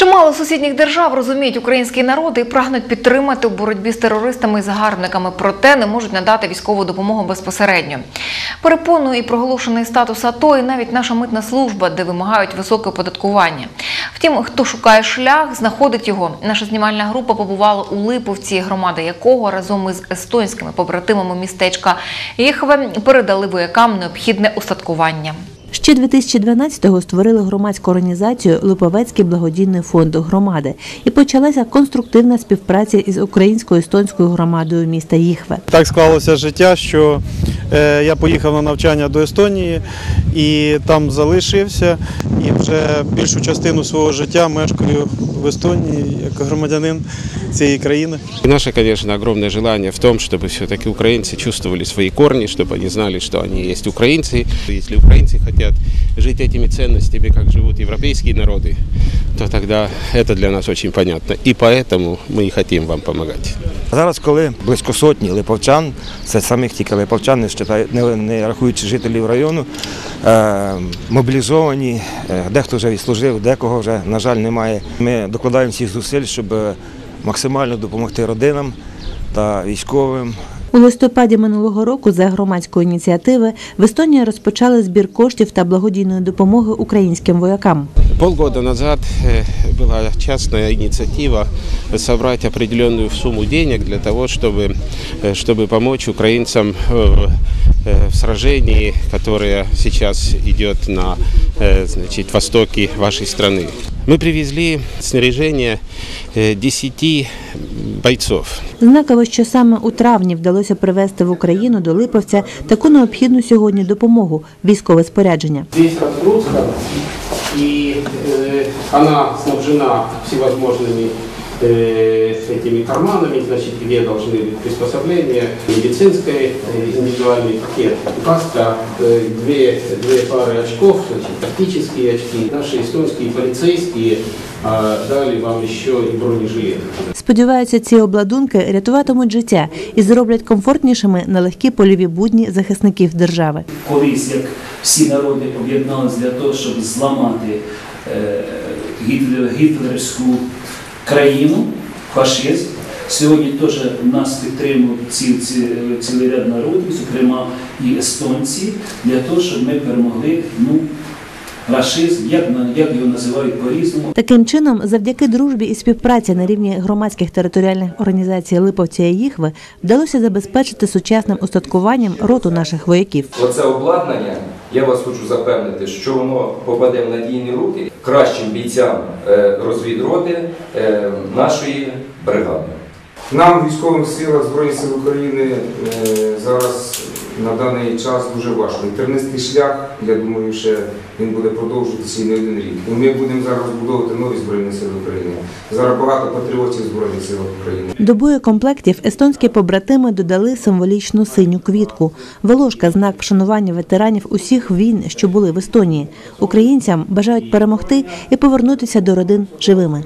Чимало сусідніх держав розуміють український народ і прагнуть підтримати у боротьбі з терористами і загарбниками, проте не можуть надати військову допомогу безпосередньо. Перепонує і проголошений статус АТО, і навіть наша митна служба, де вимагають високе оподаткування. Втім, хто шукає шлях, знаходить його. Наша знімальна група побувала у Липовці, громада якого разом із естонськими побратимами містечка Їхве передали воякам необхідне устаткування. Ще 2012-го створили громадську організацію Липовецький благодійний фонд громади і почалася конструктивна співпраця із українською естонською громадою міста Їхве. Так склалося життя, що я поїхав на навчання до Естонії і там залишився. І вже більшу частину свого життя мешкаю в Естонії як громадянин цієї країни. И наше, конечно, огромное желание в том, чтобы все-таки украинцы чувствовали свои корни, чтобы они знали, что они есть украинцы. Если украинцы хотят жить этими ценностями, как живут европейские народы, то тогда это для нас очень понятно. И поэтому мы и хотим вам помогать. Зараз, коли близько сотні липовчан, це самих тільки липовчан, не, рахуючи жителів району, е, мобілізовані, е, дехто вже відслужив, декого вже, на жаль, немає. Ми докладаємо всіх зусиль, щоб максимально допомогти родинам та військовим. У листопаді минулого року за громадської ініціативи в Естонії розпочали збір коштів та благодійної допомоги українським воякам. Полгода назад э, была частная инициатива собрать определенную сумму денег для того, чтобы, э, чтобы помочь украинцам э, э, в сражении, которое сейчас идет на э, значит, востоке вашей страны. Мы привезли снаряжение э, 10 бойцов. Знаково, що саме у травні вдалося привезти в Україну до Липовця таку необхідну сьогодні допомогу військове спорядження. Здесь разгрузка, и э, она снабжена всевозможными э, этими карманами, значит, где должны быть приспособления, медицинской, э, индивидуальный пакет, каска, э, две, две пары очков, значит, тактические очки. Наши эстонские полицейские э, дали вам еще и бронежилет. Сподіваються, ці обладунки рятуватимуть життя і зроблять комфортнішими нелегкі польові будні захисників держави. колись, як всі народи об'єдналися для того, щоб зламати е, гітлер- гітлерівську країну, фашизм. Сьогодні теж нас підтримують ці, ці, цілий ряд народів, зокрема і естонці, для того, щоб ми перемогли ну, рашизм, як, на- як його називають по-різному. Таким чином, завдяки дружбі і співпраці на рівні громадських територіальних організацій Липовця і Їхви вдалося забезпечити сучасним устаткуванням роту наших вояків. Оце обладнання, я вас хочу запевнити, що воно попаде в надійні руки кращим бійцям е, розвідроти е, нашої бригади. Нам, військовим силам Збройних сил України, е, зараз на даний час дуже важко. Тернистий шлях, я думаю, ще він буде продовжуватися і не один рік. Ми будемо зараз розбудовувати нові Збройні Сили України. Зараз багато патріотів Збройних сил України. До боєкомплектів естонські побратими додали символічну синю квітку. Волошка – знак вшанування ветеранів усіх війн, що були в Естонії. Українцям бажають перемогти і повернутися до родин живими.